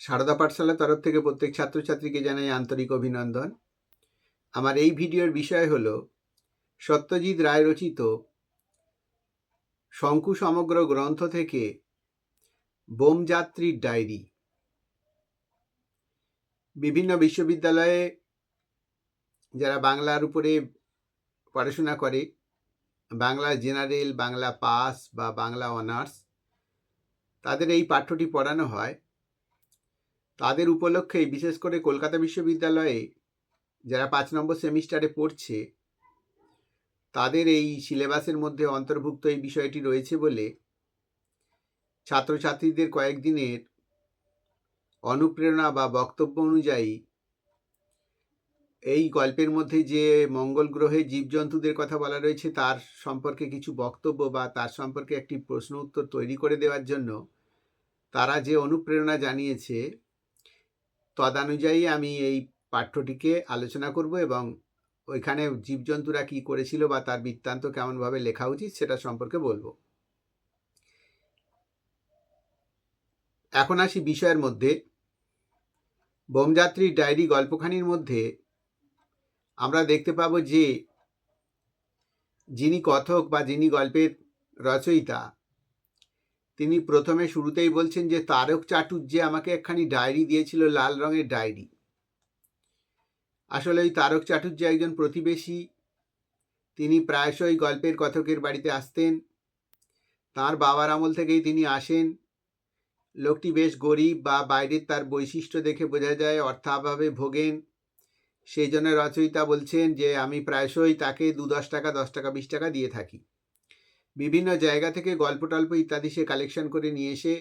সারদা পাঠশালার তরফ থেকে প্রত্যেক ছাত্রছাত্রীকে জানাই আন্তরিক অভিনন্দন। আমার এই ভিডিওর বিষয় হল সত্যজিৎ রায় রচিত শঙ্কু সমগ্র গ্রন্থ থেকে বোমযাত্রীর ডায়েরি। বিভিন্ন বিশ্ববিদ্যালয়ে যারা বাংলার উপরে পড়াশোনা করে, বাংলা জেনারেল, বাংলা পাস বা বাংলা অনার্স, তাদের এই পাঠ্যটি পড়ানো হয়। তাদের উপলক্ষেই, বিশেষ করে কলকাতা বিশ্ববিদ্যালয়ে যারা পাঁচ নম্বর সেমিস্টারে পড়ছে, তাদের এই সিলেবাসের মধ্যে অন্তর্ভুক্ত এই বিষয়টি রয়েছে বলে ছাত্রছাত্রীদের কয়েকদিনের অনুপ্রেরণা বা বক্তব্য অনুযায়ী, এই গল্পের মধ্যে যে মঙ্গল গ্রহে জীবজন্তুদের কথা বলা রয়েছে, তার সম্পর্কে কিছু বক্তব্য বা তার সম্পর্কে একটি প্রশ্ন উত্তর তৈরি করে দেওয়ার জন্য তারা যে অনুপ্রেরণা জানিয়েছে তদানুযায়ী আমি এই পাঠ্যটিকে আলোচনা করব এবং ওইখানে জীবজন্তুরা কি করেছিল বা তার বৃত্তান্ত কেমনভাবে লেখা উচিত সেটা সম্পর্কে বলব। এখন আসি বিষয়ের মধ্যে। বোমযাত্রীর ডায়েরি গল্পখানির মধ্যে আমরা দেখতে পাবো যে যিনি কথক বা যিনি গল্পের রচয়িতা তিনি প্রথমে শুরুতেই বলছেন যে তারক চাটুর্যে আমাকে একখানি ডায়েরি দিয়েছিল, লাল রঙের ডায়েরি। আসলে ওই তারক চাটুর্য একজন প্রতিবেশী। তিনি প্রায়শই গল্পের কথকের বাড়িতে আসতেন। তার বাবার আমল থেকেই তিনি আসেন। লোকটি বেশ গরিব বা বাইরের তার বৈশিষ্ট্য দেখে বোঝা যায়, অর্থাভাবে ভোগেন। সেই জন্য রচয়িতা বলছেন যে, আমি প্রায়শই তাকে দু দশ টাকা দশ টাকা, বিশ টাকা দিয়ে থাকি। বিভিন্ন জায়গা থেকে গল্প টল্প ইত্যাদি সে কালেকশন করে নিয়ে এসে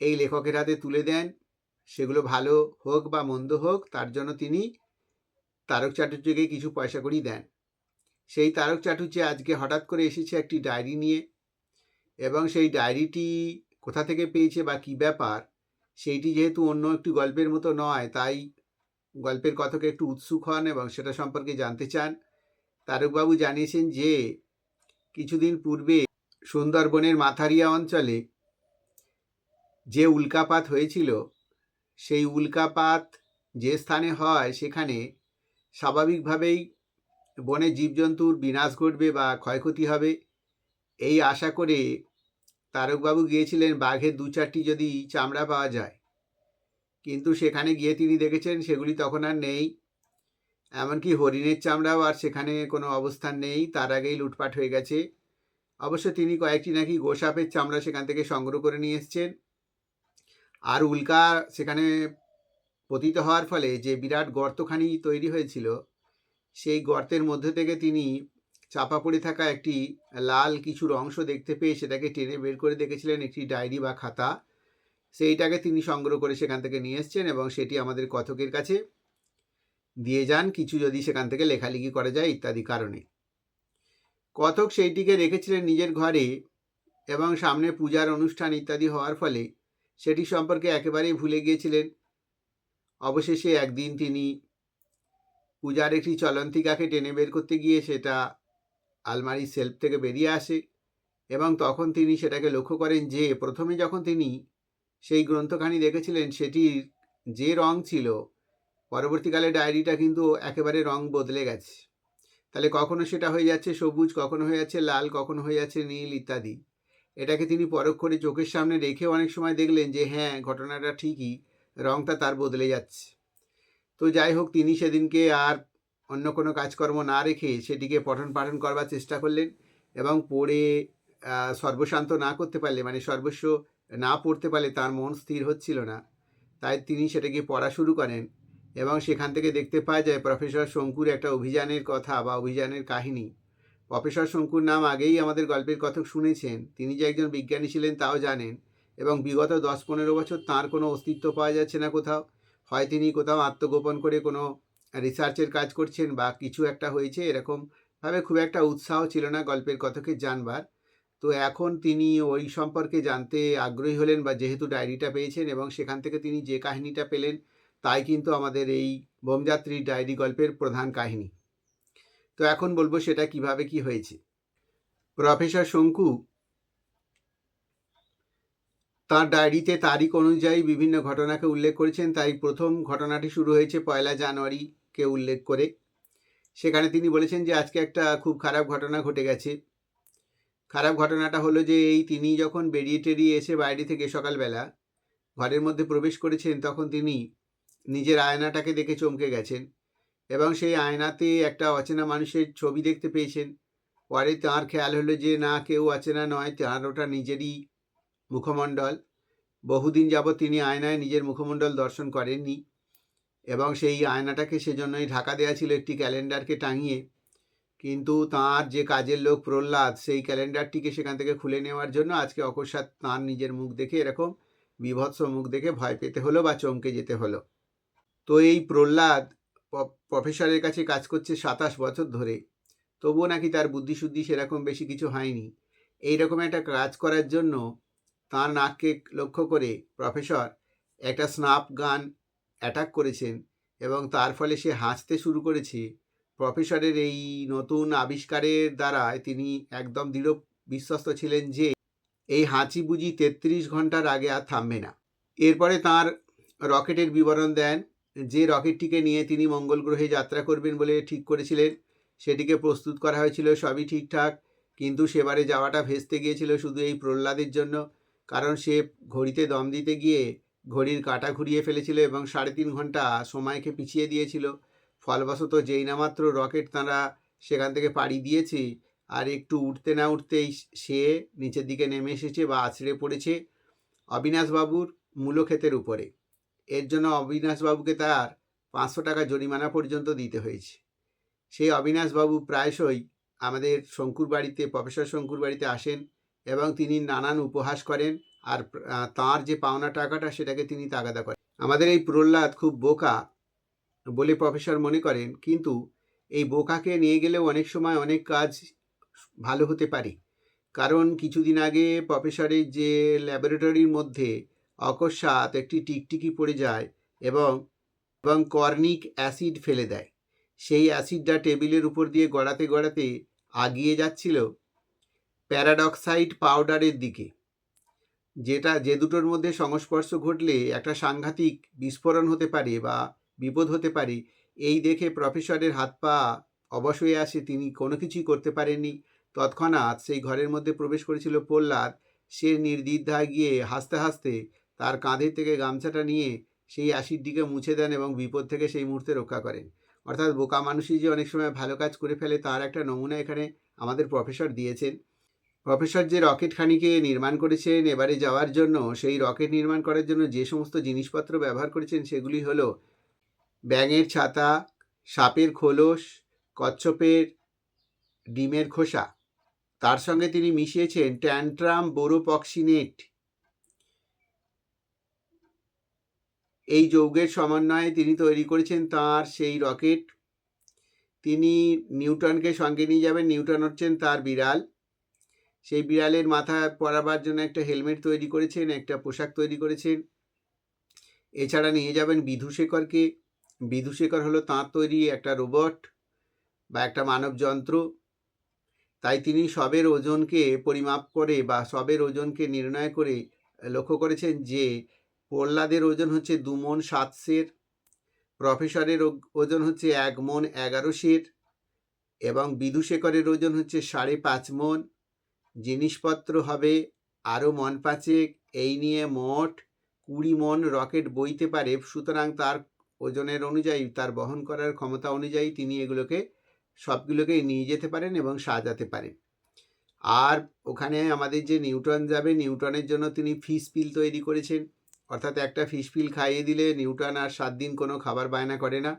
এই লেখকের হাতে তুলে দেন। সেগুলো ভালো হোক বা মন্দ হোক, তার জন্য তিনি তারক চাটুর্যকে কিছু পয়সা করেই দেন। সেই তারক চাটুর্য আজকে হঠাৎ করে এসেছে একটি ডায়েরি নিয়ে এবং সেই ডায়েরিটি কোথা থেকে পেয়েছে বা কী ব্যাপার, সেইটি যেহেতু অন্য একটি গল্পের মতো নয়, তাই গল্পের কথকে একটু উৎসুক হন এবং সেটা সম্পর্কে জানতে চান। তারকবাবু জানিয়েছেন যে কিছুদিন পূর্বে সুন্দরবনের মাথারিয়া অঞ্চলে যে উল্কাপাত হয়েছিল, সেই উল্কাপাত যে স্থানে হয়, সেখানে স্বাভাবিকভাবেই বনে জীবজন্তুর বিনাশ ঘটবে বা ক্ষয়ক্ষতি হবে। এই আশা করে তারকবাবু গিয়েছিলেন বাঘের দু চারটি যদি চামড়া পাওয়া যায়। কিন্তু সেখানে গিয়ে তিনি দেখেছেন, সেগুলি তখন আর নেই। এমনকি হরিণের চামড়াও আর সেখানে কোনো অবস্থান নেই, তার আগেই লুটপাট হয়ে গেছে। অবশ্য তিনি কয়েকটি নাকি গোসাপের চামড়া সেখান থেকে সংগ্রহ করে নিয়ে এসছেন। আর উল্কা সেখানে পতিত হওয়ার ফলে যে বিরাট গর্তখানি তৈরি হয়েছিল, সেই গর্তের মধ্যে থেকে তিনি চাপা পড়ে থাকা একটি লাল কিছুর অংশ দেখতে পেয়ে সেটাকে টেনে বের করে দেখেছিলেন একটি ডায়েরি বা খাতা। সেইটাকে তিনি সংগ্রহ করে সেখান থেকে নিয়ে এসছেন এবং সেটি আমাদের কথকের কাছে। দিয়ে যান, কিছু যদি সেখান থেকে লেখালেখি করা যায় ইত্যাদি কারণে। কথক সেইটিকে রেখেছিলেন নিজের ঘরে এবং সামনে পূজার অনুষ্ঠান ইত্যাদি হওয়ার ফলে সেটি সম্পর্কে একেবারেই ভুলে গিয়েছিলেন। অবশেষে একদিন তিনি পূজার একটি চলন্তিকাকে টেনে বের করতে গিয়ে সেটা আলমারির সেলফ থেকে বেরিয়ে আসে এবং তখন তিনি সেটাকে লক্ষ্য করেন যে, প্রথমে যখন তিনি সেই গ্রন্থখানি দেখেছিলেন, সেটির যে রং ছিল পরবর্তীকালে ডায়েরিটা কিন্তু একেবারে রং বদলে গেছে। তাহলে কখনো সেটা হয়ে যাচ্ছে সবুজ, কখনো হয়ে যাচ্ছে লাল, কখনো হয়ে যাচ্ছে নীল ইত্যাদি। এটাকে তিনি পরখ করে চোখের সামনে রেখে অনেক সময় দেখলেন যে হ্যাঁ ঘটনাটা ঠিকই, রংটা তার বদলে যাচ্ছে। তো যাই হোক, তিনি সেদিনকে আর অন্য কোনো কাজকর্ম না রেখে সেটিকে পঠন পাঠন করবার চেষ্টা করলেন এবং পড়ে সর্বশান্ত না করতে পারলে মানে সর্বস্ব না পড়তে পারলে তার মন স্থির হচ্ছিল না। তাই তিনি সেটাকে পড়া শুরু করেন। এবং সেখান থেকে দেখতে পাওয়া যায় প্রফেসর শঙ্কুর একটা অভিযানের কথা বা অভিযানের কাহিনী। প্রফেসর শঙ্কুর নাম আগেই আমাদের গল্পের কথক শুনেছেন। তিনি যে একজন বিজ্ঞানী ছিলেন তাও জানেন এবং বিগত দশ পনেরো বছর তার কোনো অস্তিত্ব পাওয়া যাচ্ছে না কোথাও। হয় তিনি কোথাও আত্মগোপন করে কোনো রিসার্চের কাজ করছেন বা কিছু একটা হয়েছে এরকমভাবে খুব একটা উৎসাহ ছিল না গল্পের কথকে জানবার। তো এখন তিনি ওই সম্পর্কে জানতে আগ্রহী হলেন বা যেহেতু ডায়েরিটা পেয়েছেন এবং সেখান থেকে তিনি যে কাহিনীটা পেলেন তাই কিন্তু আমাদের এই বোমযাত্রী ডায়েরি গল্পের প্রধান কাহিনী। তো এখন বলব সেটা কীভাবে কি হয়েছে। প্রফেসর শঙ্কু তার ডায়েরিতে তারিখ অনুযায়ী বিভিন্ন ঘটনাকে উল্লেখ করেছেন, তাই প্রথম ঘটনাটি শুরু হয়েছে পয়লা জানুয়ারিকে উল্লেখ করে। সেখানে তিনি বলেছেন যে, আজকে একটা খুব খারাপ ঘটনা ঘটে গেছে। খারাপ ঘটনাটা হলো যে, এই তিনি যখন বেরিয়ে টেরিয়ে এসে বাইরে থেকে সকালবেলা ঘরের মধ্যে প্রবেশ করেছেন, তখন তিনি নিজের আয়নাটাকে দেখে চমকে গেছেন এবং সেই আয়নাতে একটা অচেনা মানুষের ছবি দেখতে পেয়েছেন। পরে তাঁর খেয়াল হলো যে না, কেউ অচেনা নয়, তাঁর ওটা নিজেরই মুখমণ্ডল। বহুদিন যাবৎ তিনি আয়নায় নিজের মুখমণ্ডল দর্শন করেননি এবং সেই আয়নাটাকে সেজন্যই ঢাকা দেওয়া ছিল একটি ক্যালেন্ডারকে টাঙিয়ে। কিন্তু তার যে কাজের লোক প্রহ্লাদ, সেই ক্যালেন্ডারটিকে সেখান থেকে খুলে নেওয়ার জন্য আজকে অকস্মাৎ তাঁর নিজের মুখ দেখে এরকম বিভৎস মুখ দেখে ভয় পেতে হলো বা চমকে যেতে হলো। তো এই প্রহ্লাদ প্রফেসরের কাছে কাজ করছে সাতাশ বছর ধরে। তবুও নাকি তার বুদ্ধিশুদ্ধি সেরকম বেশি কিছু হয়নি। এইরকম একটা কাজ করার জন্য তার নাককে লক্ষ্য করে প্রফেসর একটা স্নাপ গান অ্যাটাক করেছেন এবং তার ফলে সে হাসতে শুরু করেছে। প্রফেসরের এই নতুন আবিষ্কারের দ্বারা তিনি একদম দৃঢ় বিশ্বস্ত ছিলেন যে এই হাঁচি বুঝি তেত্রিশ ঘণ্টার আগে আর থামবে না। এরপরে তার রকেটের বিবরণ দেন যে রকেটটিকে নিয়ে তিনি মঙ্গল গ্রহে যাত্রা করবেন বলে ঠিক করেছিলেন, সেটিকে প্রস্তুত করা হয়েছিল সবই ঠিকঠাক, কিন্তু সেবারে যাওয়াটা ভেস্তে গিয়েছিল শুধু এই প্রহ্লাদের জন্য, কারণ সে ঘড়িতে দম দিতে গিয়ে ঘড়ির কাঁটা ঘুরিয়ে ফেলেছিল এবং সাড়ে তিন ঘণ্টা সময়কে পিছিয়ে দিয়েছিল। ফলবশত যেই না মাত্র রকেট তাঁরা সেখান থেকে পাড়ি দিয়েছে, আর একটু উঠতে না উঠতেই সে নিচের দিকে নেমে এসেছে বা আছড়ে পড়েছে অবিনাশবাবুর মূলক্ষেতের উপরে। এর জন্য অবিনাশবাবুকে তার পাঁচশো টাকা জরিমানা পর্যন্ত দিতে হয়েছে। সেই অবিনাশবাবু প্রায়শই আমাদের শঙ্কুর বাড়িতে, প্রফেসর শঙ্কুর বাড়িতে আসেন এবং তিনি নানান উপহাস করেন আর তাঁর যে পাওনা টাকাটা সেটাকে তিনি তাগাদা করেন। আমাদের এই প্রহ্লাদ খুব বোকা বলে প্রফেসর মনে করেন, কিন্তু এই বোকাকে নিয়ে গেলেও অনেক সময় অনেক কাজ ভালো হতে পারে। কারণ কিছুদিন আগে প্রফেসরের যে ল্যাবরেটরির মধ্যে অকস্মাৎ একটি টিকটিকি পড়ে যায় এবং এবং কর্নিক অ্যাসিড ফেলে দেয়। সেই অ্যাসিডটা টেবিলের উপর দিয়ে গড়াতে গড়াতে আগিয়ে যাচ্ছিল প্যারাডক্সাইড পাউডারের দিকে। যেটা, যে দুটোর মধ্যে সংস্পর্শ ঘটলে একটা সাংঘাতিক বিস্ফোরণ হতে পারে বা বিপদ হতে পারে, এই দেখে প্রফেসরের হাত পা অবশ হয়ে আসে। তিনি কোনো কিছুই করতে পারেননি। তৎক্ষণাৎ সেই ঘরের মধ্যে প্রবেশ করেছিল প্রহ্লাদ। সে নির্দ্বিধায় গিয়ে হাসতে হাসতে তার কাঁধের থেকে গামছাটা নিয়ে সেই অ্যাসিডটিকে মুছে দেন এবং বিপদ থেকে সেই মুহূর্তে রক্ষা করেন। অর্থাৎ বোকা মানুষই যে অনেক সময় ভালো কাজ করে ফেলে তার একটা নমুনা এখানে আমাদের প্রফেসর দিয়েছেন। প্রফেসর যে রকেটখানিকে নির্মাণ করেছেন এবারে যাওয়ার জন্য, সেই রকেট নির্মাণ করার জন্য যে সমস্ত জিনিসপত্র ব্যবহার করেছেন সেগুলি হলো ব্যাঙের ছাতা, সাপের খোলস, কচ্ছপের ডিমের খোসা। তার সঙ্গে তিনি মিশিয়েছেন ট্যান্ট্রাম বোরোপক্সিনেট। এই যৌগের সমন্বয়ে তিনি তৈরি করেছেন তার সেই রকেট। তিনি নিউটনকে সঙ্গে নিয়ে যাবেন। নিউটন হচ্ছেন তার বিড়াল। সেই বিড়ালের মাথা পরাবার জন্য একটা হেলমেট তৈরি করেছেন, একটা পোশাক তৈরি করেছেন। এছাড়া নিয়ে যাবেন বিধুশেখরকে। বিধুশেখর হলো তাঁর তৈরি একটা রোবট বা একটা মানব যন্ত্র তাই তিনি সবের ওজনকে পরিমাপ করে বা সবের ওজনকে নির্ণয় করে লক্ষ্য করেছেন যে প্রহ্লাদের ওজন হচ্ছে দু মন সাত সের, প্রফেসরের ওজন হচ্ছে এক মন এগারো সের এবং বিধুশেখরের ওজন হচ্ছে সাড়ে পাঁচ মন। জিনিসপত্র হবে আরও মন পাঁচেক, এই নিয়ে মোট কুড়ি মন রকেট বইতে পারে। সুতরাং তার ওজনের অনুযায়ী, তার বহন করার ক্ষমতা অনুযায়ী তিনি এগুলোকে, সবগুলোকে নিয়ে যেতে পারেন এবং সাজাতে পারেন। আর ওখানে আমাদের যে নিউটন যাবে নিউটনের জন্য তিনি ফিস পিল তৈরি করেছেন। অর্থাৎ একটা ফিশ পিল খাইয়ে দিলে নিউটন আর সাত দিন কোনো খাবার বায়না করে না।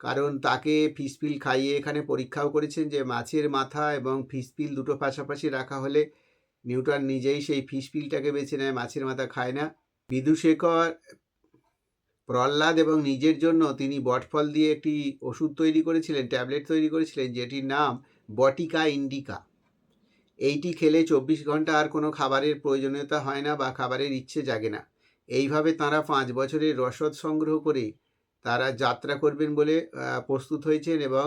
কারণ তাকে ফিশ পিল খাইয়ে এখানে পরীক্ষাও করেছেন যে মাছের মাথা এবং ফিশ পিল দুটো পাশাপাশি রাখা হলে নিউটন নিজেই সেই ফিশ পিলটাকে বেছে নেয়, মাছের মাথা খায় না। বিদুশেখর প্রহ্লাদ এবং নিজের জন্য তিনি বটফল দিয়ে একটি ওষুধ তৈরি করেছিলেন, ট্যাবলেট তৈরি করেছিলেন, যেটির নাম বটিকা ইন্ডিকা। এইটি খেলে চব্বিশ ঘণ্টা আর কোনো খাবারের প্রয়োজনীয়তা হয় না বা খাবারের ইচ্ছে জাগে না। এইভাবে তাঁরা পাঁচ বছরের রসদ সংগ্রহ করে তারা যাত্রা করবেন বলে প্রস্তুত হয়েছেন এবং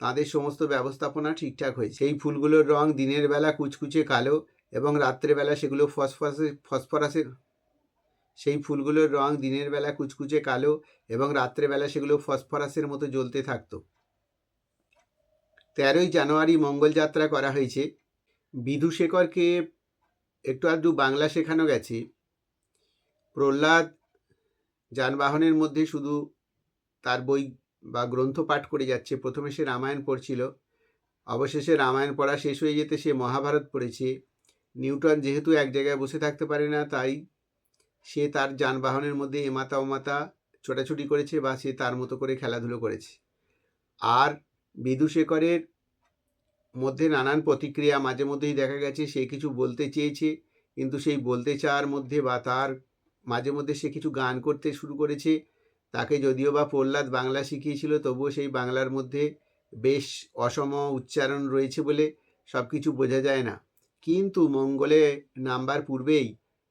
তাদের সমস্ত ব্যবস্থাপনা ঠিকঠাক হয়েছে। এই ফুলগুলোর রং দিনের বেলা কুচকুচে কালো এবং রাত্রেবেলা সেগুলো ফসফরাসের ফসফরাসের সেই ফুলগুলোর রং দিনের বেলা কুচকুচে কালো এবং রাত্রেবেলা সেগুলো ফসফরাসের মতো জ্বলতে থাকত। তেরোই জানুয়ারি মঙ্গল যাত্রা করা হয়েছে। বিধুশেখরকে একটু আধটু বাংলা শেখানো গেছে। প্রহ্লাদ যানবাহনের মধ্যে শুধু তার বই বা গ্রন্থ পাঠ করে যাচ্ছে। প্রথমে সে রামায়ণ পড়ছিল। অবশেষে রামায়ণ পড়া শেষ হয়ে যেতে সে মহাভারত পড়েছে। নিউটন যেহেতু এক জায়গায় বসে থাকতে পারে না, তাই সে তার যানবাহনের মধ্যে এমাতা ওমাতা ছোটাছুটি করেছে বা সে তার মতো করে খেলাধুলো করেছে। আর বিদুশেখরের মধ্যে নানান প্রতিক্রিয়া মাঝে মধ্যেই দেখা গেছে, সে কিছু বলতে চেয়েছে, কিন্তু সেই বলতে চাওয়ার মধ্যে বা তার মাঝে মধ্যে সে কিছু গান করতে শুরু করেছে। তাকে যদিও বা প্রহ্লাদ বাংলা শিখিয়েছিল, তবুও সেই বাংলার মধ্যে বেশ অসম উচ্চারণ রয়েছে বলে সব কিছু বোঝা যায় না। কিন্তু মঙ্গলে নাম্বার পূর্বেই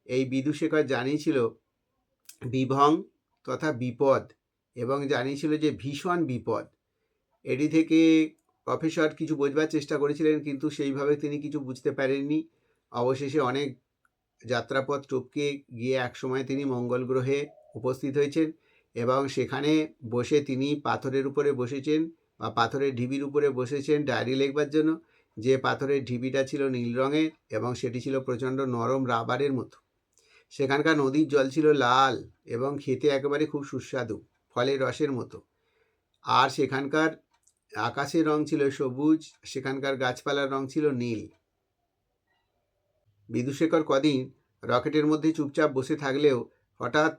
এই বিদুশেখর জানিয়েছিল বিভং তথা বিপদ এবং জানিয়েছিল যে ভীষণ বিপদ। এটি থেকে প্রফেসর কিছু বোঝবার চেষ্টা করেছিলেন, কিন্তু সেইভাবে তিনি কিছু বুঝতে পারেননি। অবশেষে অনেক যাত্রাপথ টপকে গিয়ে একসময় তিনি মঙ্গল গ্রহে উপস্থিত হয়েছেন এবং সেখানে বসে তিনি পাথরের উপরে বসেছেন বা পাথরের ঢিবির উপরে বসেছেন ডায়েরি লেখবার জন্য। যে পাথরের ঢিবিটা ছিল নীল রঙের এবং সেটি ছিল প্রচণ্ড নরম রাবারের মতো। সেখানকার নদীর জল ছিল লাল এবং খেতে একেবারে খুব সুস্বাদু, ফলের রসের মতো। আর সেখানকার আকাশের রং ছিল সবুজ, সেখানকার গাছপালার রং ছিল নীল। বিদুশেখর কদিন রকেটের মধ্যে চুপচাপ বসে থাকলেও হঠাৎ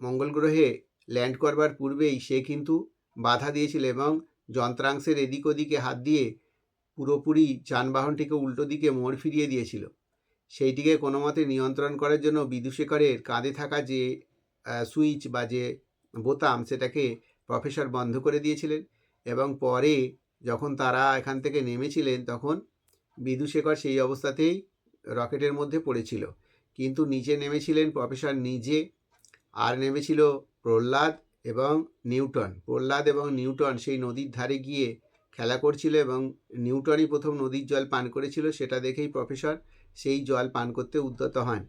মঙ্গল গ্রহে ল্যান্ড করবার পূর্বেই সে কিন্তু বাধা দিয়েছিল এবং যন্ত্রাংশের এদিক ওদিকে হাত দিয়ে পুরোপুরি যানবাহনটিকে উল্টো দিকে মোড় ফিরিয়ে দিয়েছিল। সেইটিকে কোনো মতে নিয়ন্ত্রণ করার জন্য বিদুশেখরের কাঁধে থাকা যে সুইচ বা যে বোতাম সেটাকে প্রফেসর বন্ধ করে দিয়েছিলেন এবং পরে যখন তারা এখান থেকে নেমেছিলেন তখন বিদুশেখর সেই অবস্থাতেই রকেটের মধ্যে পড়েছিল। কিন্তু নিচে নেমেছিলেন প্রফেসর নিজে। আর নেমেছিল প্রহ্লাদ এবং নিউটন। প্রহ্লাদ এবং নিউটন সেই নদীর ধারে গিয়ে খেলা করছিল এবং নিউটনই প্রথম নদীর জল পান করেছিল, সেটা দেখেই প্রফেসর সেই জল পান করতে উদ্যত হন।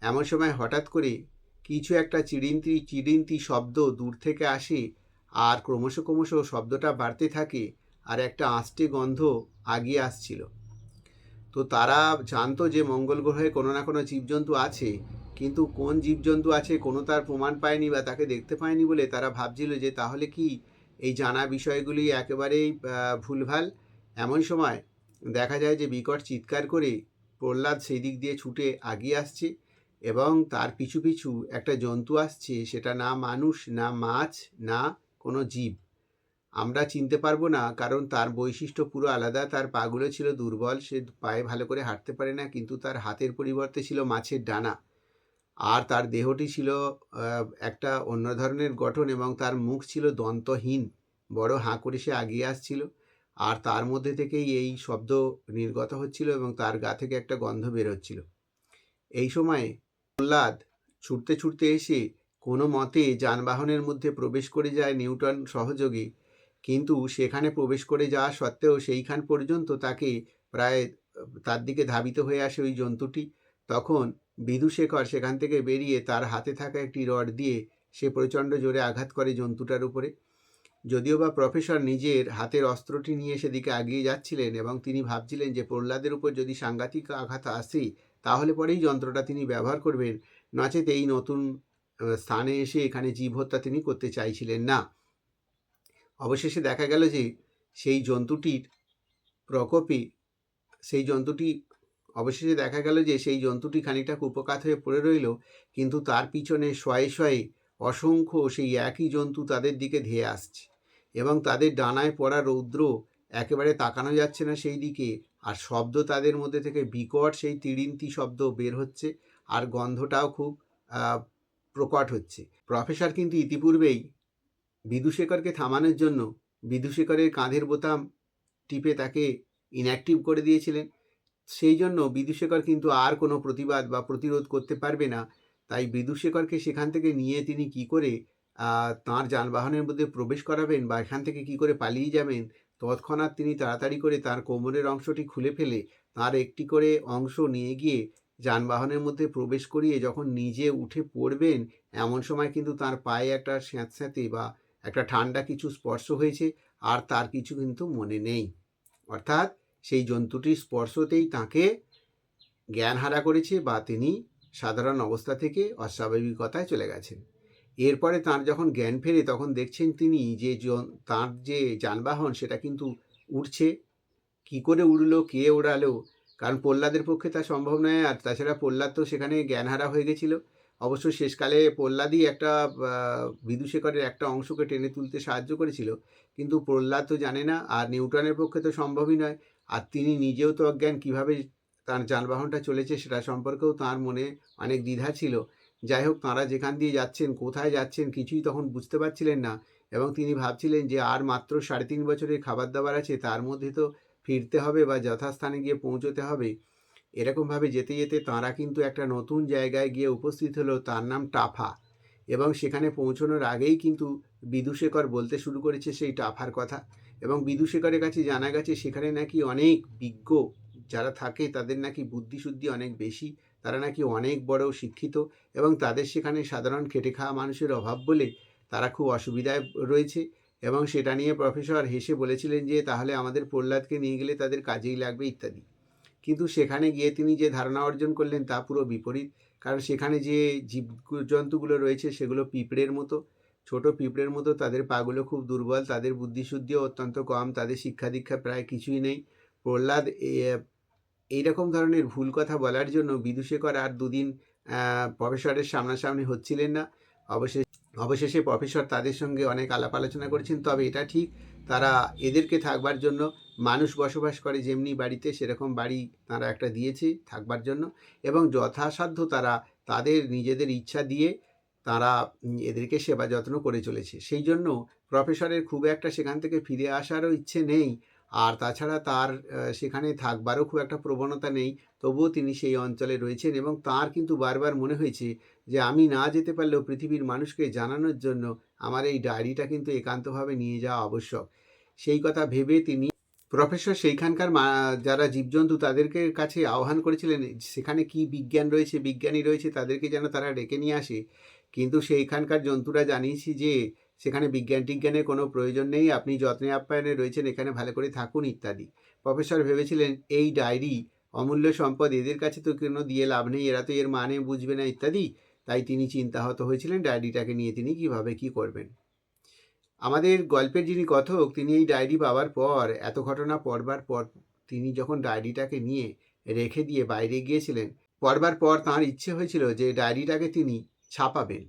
এমন সময় হঠাৎ করে কিছু একটা চিড়িন্তি চিড়িন্তি শব্দ দূর থেকে আসে আর ক্রমশ ক্রমশ শব্দটা বাড়তে থাকে আর একটা আঁচটে গন্ধ আগিয়ে আসছিল। তো তারা জানতো যে মঙ্গল গ্রহে কোনো না কোনো জীবজন্তু আছে, কিন্তু কোন জীবজন্তু আছে কোনো তার প্রমাণ পায়নি বা তাকে দেখতে পায়নি বলে তারা ভাবছিল যে তাহলে কি এই জানা বিষয়গুলি একেবারেই ভুলভাল? এমন সময় দেখা যায় যে বিকট চিৎকার করে প্রহ্লাদ সেই দিক দিয়ে ছুটে আগিয়ে আসছে এবং তার পিছু পিছু একটা জন্তু আসছে সেটা না মানুষ, না মাছ, না কোনো জীব। আমরা চিনতে পারব না, কারণ তার বৈশিষ্ট্য পুরো আলাদা, তার পাগুলো ছিল দুর্বল, সে পায়ে ভালো করে হাঁটতে পারে না, কিন্তু তার হাতের পরিবর্তে ছিল মাছের ডানা। আর তার দেহটি ছিল একটা অন্য ধরনের গঠন এবং তার মুখ ছিল দন্তহীন, বড় হাঁ করে সে আগিয়ে আসছিল। আর তার মধ্যে থেকেই এই শব্দ নির্গত হচ্ছিল এবং তার গা থেকে একটা গন্ধ বের হচ্ছিল। এই সময় প্রহ্লাদ ছুটতে ছুটতে এসে কোনো মতে যানবাহনের মধ্যে প্রবেশ করে যায় নিউটন সহযোগী কিন্তু সেখানে প্রবেশ করে যাওয়া সত্ত্বেও সেইখান পর্যন্ত তাকে প্রায়, তার দিকে ধাবিত হয়ে আসে ওই জন্তুটি। তখন বিদুশেখর সেখান থেকে বেরিয়ে তার হাতে থাকা একটি রড দিয়ে সে প্রচণ্ড জোরে আঘাত করে জন্তুটার উপরে। যদিও বা প্রফেসর নিজের হাতের অস্ত্রটি নিয়ে সেদিকে আগিয়ে যাচ্ছিলেন এবং তিনি ভাবছিলেন যে প্রহ্লাদের উপর যদি সাংঘাতিক আঘাত আসে, তাহলে পরেই যন্ত্রটা তিনি ব্যবহার করবেন। নচেত এই নতুন স্থানে এসে এখানে জীব হত্যা তিনি করতে চাইছিলেন না। অবশেষে দেখা গেল যে সেই জন্তুটির প্রকোপে সেই জন্তুটি অবশেষে দেখা গেল যে সেই জন্তুটি খানিকটা কুপকাত হয়ে পড়ে রইল, কিন্তু তার পিছনে শয়ে শয়ে অসংখ্য সেই একই জন্তু তাদের দিকে ধেয়ে আসছে এবং তাদের ডানায় পড়া রৌদ্র একেবারে তাকানো যাচ্ছে না সেই দিকে আর শব্দ তাদের মধ্যে থেকে বিকট সেই তিড়িন্তি শব্দ বের হচ্ছে আর গন্ধটাও খুব প্রকট হচ্ছে। প্রফেসর কিন্তু ইতিপূর্বেই বিদুশেখরকে থামানোর জন্য বিদুশেখরের কাঁধের বোতাম টিপে তাকে ইনঅ্যাক্টিভ করে দিয়েছিলেন। সেই জন্য বিদুশেখর কিন্তু আর কোনো প্রতিবাদ বা প্রতিরোধ করতে পারবে না। তাই বিদুশেখরকে সেখান থেকে নিয়ে তিনি কি করে তাঁর যানবাহনের মধ্যে প্রবেশ করাবেন বা এখান থেকে কি করে পালিয়ে যাবেন, তৎক্ষণাৎ তিনি তাড়াতাড়ি করে তার কোমরের অংশটি খুলে ফেলে, তার একটি করে অংশ নিয়ে গিয়ে যানবাহনের মধ্যে প্রবেশ করিয়ে যখন নিজে উঠে পড়বেন, এমন সময় কিন্তু তার পায়ে একটা স্যাঁতস্যাঁতে বা একটা ঠান্ডা কিছু স্পর্শ হয়েছে আর তার কিছু কিন্তু মনে নেই। অর্থাৎ সেই জন্তুটির স্পর্শতেই তাকে জ্ঞান হারা করেছে বা তিনি সাধারণ অবস্থা থেকে অস্বাভাবিকতায় চলে গেছেন। এরপরে তার যখন জ্ঞান ফেরে তখন দেখছেন তিনি যে তার যে যানবাহন সেটা কিন্তু উঠছে কি করে উড়লো, কে ওড়ালো? কারণ প্রহ্লাদের পক্ষে তা সম্ভব নয় আর তাছাড়া প্রহ্লাদ তো সেখানে জ্ঞানহারা হয়ে গেছিল। অবশ্য শেষকালে প্রহ্লাদই একটা আহ, বিদূষেকরের একটা অংশকে টেনে তুলতে সাহায্য করেছিল। কিন্তু প্রহ্লাদ তো জানে না আর নিউটনের পক্ষে তো সম্ভবই নয়। আর তিনি নিজেও তো অজ্ঞান কীভাবে তার যানবাহনটা চলেছে সেটা সম্পর্কেও তার মনে অনেক দ্বিধা ছিল। যাই হোক তাঁরা যেখান দিয়ে যাচ্ছেন কোথায় যাচ্ছেন কিছুই তখন বুঝতে পারছিলেন না। এবং তিনি ভাবছিলেন যে আর মাত্র সাড়ে তিন বছরের খাবার দাবার আছে তার মধ্যে তো ফিরতে হবে বা যথাস্থানে গিয়ে পৌঁছতে হবে। এরকমভাবে যেতে যেতে তাঁরা কিন্তু একটা নতুন জায়গায় গিয়ে উপস্থিত হলো, তার নাম টাফা। এবং সেখানে পৌঁছানোর আগেই কিন্তু বিদুশেখর বলতে শুরু করেছে সেই টাফার কথা। এবং বিদুশেখরের কাছে জানা গেছে, সেখানে নাকি অনেক বিজ্ঞ যারা থাকে, তাদের নাকি বুদ্ধিশুদ্ধি অনেক বেশি, তারা নাকি অনেক বড় শিক্ষিত এবং তাদের সেখানে সাধারণ খেটে খাওয়া মানুষের অভাব বলে তারা খুব অসুবিধায় রয়েছে। এবং সেটা নিয়ে প্রফেসর হেসে বলেছিলেন যে, তাহলে আমাদের প্রহ্লাদকে নিয়ে গেলে তাদের কাজেই লাগবে, ইত্যাদি। কিন্তু সেখানে গিয়ে তিনি যে ধারণা অর্জন করলেন তা পুরো বিপরীত। কারণ সেখানে যে জীব জন্তুগুলো রয়েছে সেগুলো পিঁপড়ের মতো। ছোট পিঁপড়ের মতো, তাদের পাগুলো খুব দুর্বল, তাদের বুদ্ধিশুদ্ধিও অত্যন্ত কম, তাদের শিক্ষা দীক্ষা প্রায় কিছুই নেই। প্রহ্লাদ এইরকম ধরনের ভুল কথা বলার জন্য বিদুশেখর আর দুদিন প্রফেসরের সামনাসামনি হচ্ছিলেন না। অবশেষে অবশেষে প্রফেসর তাদের সঙ্গে অনেক আলাপ আলোচনা করেছেন, তবে এটা ঠিক, তারা এদেরকে থাকবার জন্য মানুষ বসবাস করে যেমনি বাড়িতে, সেরকম বাড়ি তারা একটা দিয়েছে থাকবার জন্য এবং যথাসাধ্য তারা তাদের নিজেদের ইচ্ছা দিয়ে তারা এদেরকে সেবা যত্ন করে চলেছে। সেই জন্য প্রফেসরের খুব একটা সেখান থেকে ফিরে আসারও ইচ্ছে নেই আর তাছাড়া তার সেখানে থাকবারও খুব একটা প্রবণতা নেই। তবুও তিনি সেই অঞ্চলে রয়েছেন এবং তার কিন্তু বারবার মনে হয়েছে যে আমি না যেতে পারলেও পৃথিবীর মানুষকে জানানোর জন্য আমার এই ডায়েরিটা কিন্তু একান্তভাবে নিয়ে যাওয়া আবশ্যক। সেই কথা ভেবে তিনি প্রফেসর, সেইখানকার যারা জীবজন্তু তাদেরকে কাছে আহ্বান করেছিলেন, সেখানে কি বিজ্ঞান রয়েছে, বিজ্ঞানী রয়েছে, তাদেরকে যেন তারা ডেকে নিয়ে আসে। কিন্তু সেইখানকার জন্তুরা জানিয়েছি যে, সেখানে বিজ্ঞান টিজ্ঞানের কোনো প্রয়োজন নেই, আপনি যত্নে আপ্যায়নে রয়েছেন, এখানে ভালো করে থাকুন, ইত্যাদি। প্রফেসর ভেবেছিলেন, এই ডায়েরি অমূল্য সম্পদ, এদের কাছে তো কোনো দিয়ে লাভ নেই, এরা তো এর মানে বুঝবে না, ইত্যাদি। তাই তিনি চিন্তাহত হয়েছিলেন, ডায়েরিটাকে নিয়ে তিনি কীভাবে কি করবেন? আমাদের গল্পের যিনি কথক, তিনি এই ডায়েরি পাওয়ার পর, এত ঘটনা পড়বার পর, তিনি যখন ডায়েরিটাকে নিয়ে রেখে দিয়ে বাইরে গিয়েছিলেন, পড়বার পর তাঁর ইচ্ছে হয়েছিল যে ডায়েরিটাকে তিনি ছাপাবেন।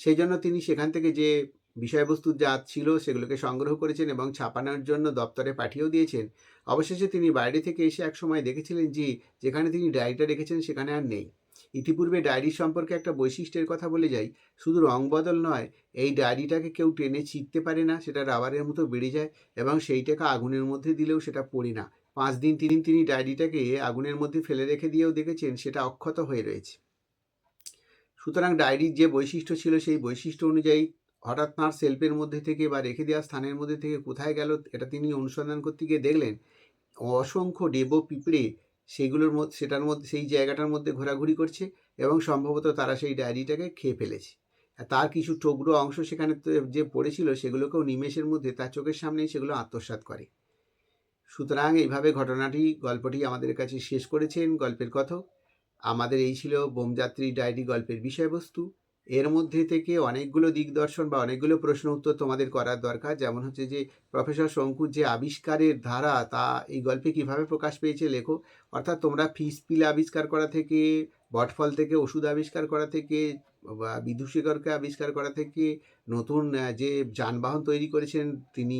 সেই জন্য তিনি সেখান থেকে যে বিষয়বস্তু যা ছিল সেগুলোকে সংগ্রহ করেছেন এবং ছাপানোর জন্য দপ্তরে পাঠিয়েও দিয়েছেন, অবশেষে তিনি বাইরে থেকে এসে এক সময় দেখেছিলেন যে যেখানে তিনি ডায়েরিটা রেখেছেন সেখানে আর নেই। ইতিপূর্বে ডায়েরি সম্পর্কে একটা বৈশিষ্ট্যের কথা বলে যাই, শুধু রং বদল নয়, এই ডায়েরিটাকে কেউ টেনে ছিঁড়তে পারে না, সেটা রাবারের মতো বেড়ে যায় এবং সেইটাকে আগুনের মধ্যে দিলেও সেটা পড়ে না। পাঁচ দিন, তিন দিন তিনি ডায়েরিটাকে আগুনের মধ্যে ফেলে রেখে দিয়েও দেখেছেন, সেটা অক্ষত হয়ে রয়েছে। সুতরাং ডায়েরির যে বৈশিষ্ট্য ছিল, সেই বৈশিষ্ট্য অনুযায়ী হঠাৎ তাঁর সেলফের মধ্যে থেকে বা রেখে দেওয়া স্থানের মধ্যে থেকে কোথায় গেল, এটা তিনি অনুসন্ধান করতে গিয়ে দেখলেন, অসংখ্য ডেবো পিঁপড়ে সেগুলোর মধ্যে, সেটার মধ্যে, সেই জায়গাটার মধ্যে ঘোরাঘুরি করছে এবং সম্ভবত তারা সেই ডায়েরিটাকে খেয়ে ফেলেছে। আর তার কিছু টুকরো অংশ সেখানে যে পড়েছিল সেগুলোকেও নিমেষের মধ্যে তার চোখের সামনেই সেগুলো আত্মসাত করে। সুতরাং এইভাবে ঘটনাটি, গল্পটি আমাদের কাছে শেষ করেছেন গল্পের কথক। আমাদের এই ছিল বোমযাত্রী ডায়েরি গল্পের বিষয়বস্তু। এর মধ্যে থেকে অনেকগুলো দিগদর্শন বা অনেকগুলো প্রশ্ন উত্তর তোমাদের করার দরকার। যেমন হচ্ছে যে, প্রফেসর শঙ্কুর যে আবিষ্কারের ধারা, তা এই গল্পে কীভাবে প্রকাশ পেয়েছে লেখো অর্থাৎ তোমরা ফিস পিল আবিষ্কার করা থেকে, বটফল থেকে ওষুধ আবিষ্কার করা থেকে, বা বিদূষিকরকে আবিষ্কার করা থেকে, নতুন যে যানবাহন তৈরি করেছেন তিনি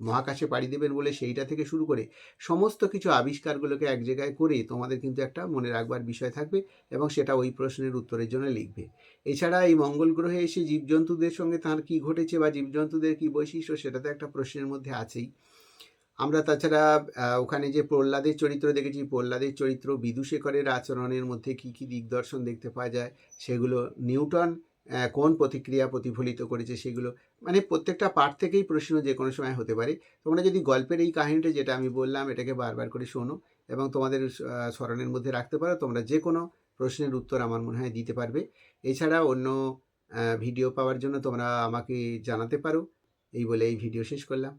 মহাকাশে পাড়ি দেবেন বলে সেইটা থেকে শুরু করে সমস্ত কিছু আবিষ্কারগুলোকে এক জায়গায় করে তোমাদের কিন্তু একটা মনে রাখবার বিষয় থাকবে এবং সেটা ওই প্রশ্নের উত্তরের জন্য লিখবে। এছাড়া এই মঙ্গল গ্রহে এসে জীবজন্তুদের সঙ্গে তার কি ঘটেছে বা জীবজন্তুদের কি বৈশিষ্ট্য সেটা তো একটা প্রশ্নের মধ্যে আছেই। আমরা তাছাড়া ওখানে যে প্রহ্লাদের চরিত্র দেখেছি, প্রহ্লাদের চরিত্র বিদুশেখরের আচরণের মধ্যে কি কি দিগদর্শন দেখতে পাওয়া যায়, সেগুলো নিউটন কোন প্রতিক্রিয়া প্রতিফলিত করেছে সেগুলো মানে প্রত্যেকটা পার্ট থেকেই প্রশ্ন যে কোনো সময় হতে পারে। তোমরা যদি গল্পের এই কাহিনীটা যেটা আমি বললাম, এটাকে বারবার করে শোনো এবং তোমাদের স্মরণের মধ্যে রাখতে পারো, তোমরা যে কোনো প্রশ্নের উত্তর আমার মনে হয় দিতে পারবে। এছাড়া অন্য ভিডিও পাওয়ার জন্য তোমরা আমাকে জানাতে পারো। এই বলে এই ভিডিও শেষ করলাম।